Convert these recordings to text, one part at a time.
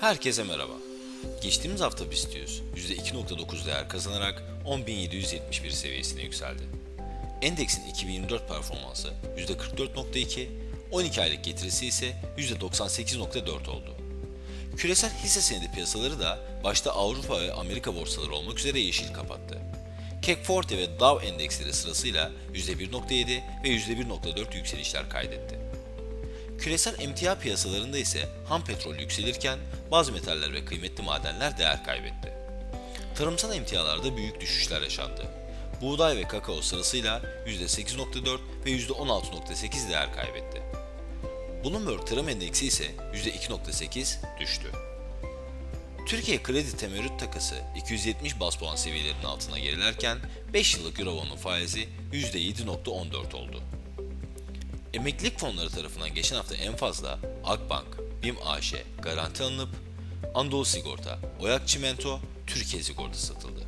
Herkese merhaba. Geçtiğimiz hafta BIST 100 %2.9 değer kazanarak 10.771 seviyesine yükseldi. Endeksin 2024 performansı %44.2, 12 aylık getirisi ise %98.4 oldu. Küresel hisse senedi piyasaları da başta Avrupa ve Amerika borsaları olmak üzere yeşil kapattı. CAC 40 ve Dow endeksleri sırasıyla %1.7 ve %1.4 yükselişler kaydetti. Küresel emtia piyasalarında ise ham petrol yükselirken bazı metaller ve kıymetli madenler değer kaybetti. Tarımsal emtialarda büyük düşüşler yaşandı. Buğday ve kakao sırasıyla %8.4 ve %16.8 değer kaybetti. Bloomberg Tarım Endeksi ise %2.8 düştü. Türkiye kredi temerrüt takası 270 bas puan seviyelerinin altına gerilerken 5 yıllık Eurobond'un faizi %7.14 oldu. Emeklilik fonları tarafından geçen hafta en fazla Akbank, BİM AŞ garanti alınıp Anadolu Sigorta, Oyak Çimento, Türkiye Sigorta satıldı.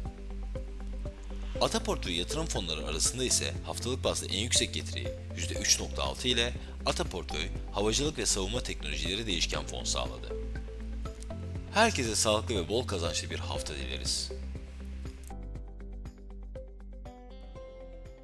Ataport ve yatırım fonları arasında ise haftalık bazda en yüksek getiriyi %3.6 ile Ataportföy, havacılık ve savunma teknolojileri değişken fon sağladı. Herkese sağlıklı ve bol kazançlı bir hafta dileriz.